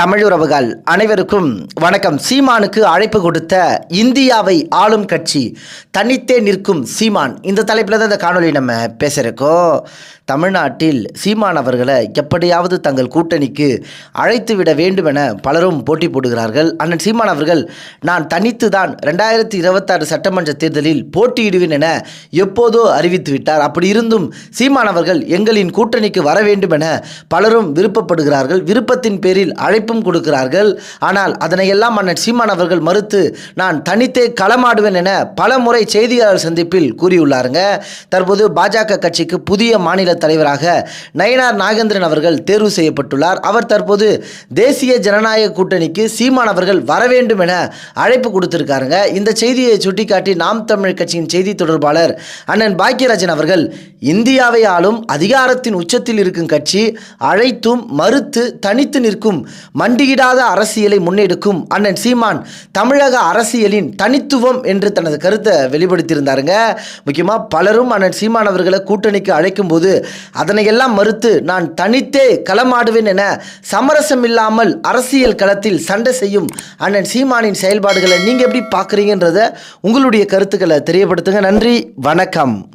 தமிழுறவுகள் அனைவருக்கும் வணக்கம். சீமானுக்கு அழைப்பு கொடுத்த இந்தியாவை ஆளும் கட்சி தனித்தே நிற்கும் சீமான். இந்த தலைப்பில் தான் இந்த காணொளி நம்ம பேசுகிறக்கோ தமிழ்நாட்டில் சீமானவர்களை எப்படியாவது தங்கள் கூட்டணிக்கு அழைத்துவிட வேண்டுமென பலரும் போட்டி போடுகிறார்கள். அண்ணன் சீமான் அவர்கள் நான் தனித்து தான் ரெண்டாயிரத்தி இருபத்தாறு சட்டமன்ற தேர்தலில் போட்டியிடுவேன் என எப்போதோ அறிவித்து விட்டார். அப்படி இருந்தும் சீமான் அவர்கள் எங்களின் கூட்டணிக்கு வர வேண்டுமென பலரும் விருப்பப்படுகிறார்கள். விருப்பத்தின் பேரில் அழைப்பும் கொடுக்கிறார்கள். ஆனால் அதனையெல்லாம் அண்ணன் சீமான் அவர்கள் மறுத்து நான் தனித்தே களமாடுவேன் என பல முறை செய்தியாளர் சந்திப்பில் கூறியுள்ளாருங்க. தற்போது பாஜக கட்சிக்கு புதிய மாநில தலைவராக நயினார் நாகேந்திரன் அவர்கள் தேர்வு செய்யப்பட்டுள்ளார். அவர் தற்போது தேசிய ஜனநாயக கூட்டணிக்கு சீமான் அவர்கள் வர வேண்டும் என அழைப்பு கொடுத்திருக்காருங்க. இந்த செய்தியை சுட்டிக்காட்டி நாம் தமிழ் கட்சியின் செய்தி தொடர்பாளர் அண்ணன் பாக்கியராஜன் அவர்கள் இந்தியாவை ஆளும் அதிகாரத்தின் உச்சத்தில் இருக்கும் கட்சி அழைத்தும் மறுத்து தனித்து நிற்கும் மண்டியிடாத அரசியலை முன்னெடுக்கும் அண்ணன் சீமான் தமிழக அரசியலின் தனித்துவம் என்று தனது கருத்தை வெளிப்படுத்தியிருந்தாருங்க. முக்கியமாக பலரும் அண்ணன் சீமான் அவர்களை கூட்டணிக்கு அழைக்கும் போது அதனையெல்லாம் மறுத்து நான் தனித்தே களமாடுவேன் என சமரசம் இல்லாமல் அரசியல் களத்தில் சண்டை செய்யும் அண்ணன் சீமானின் செயல்பாடுகளை நீங்கள் எப்படி பார்க்குறீங்கன்றத உங்களுடைய கருத்துக்களை தெரியப்படுத்துங்க. நன்றி வணக்கம்.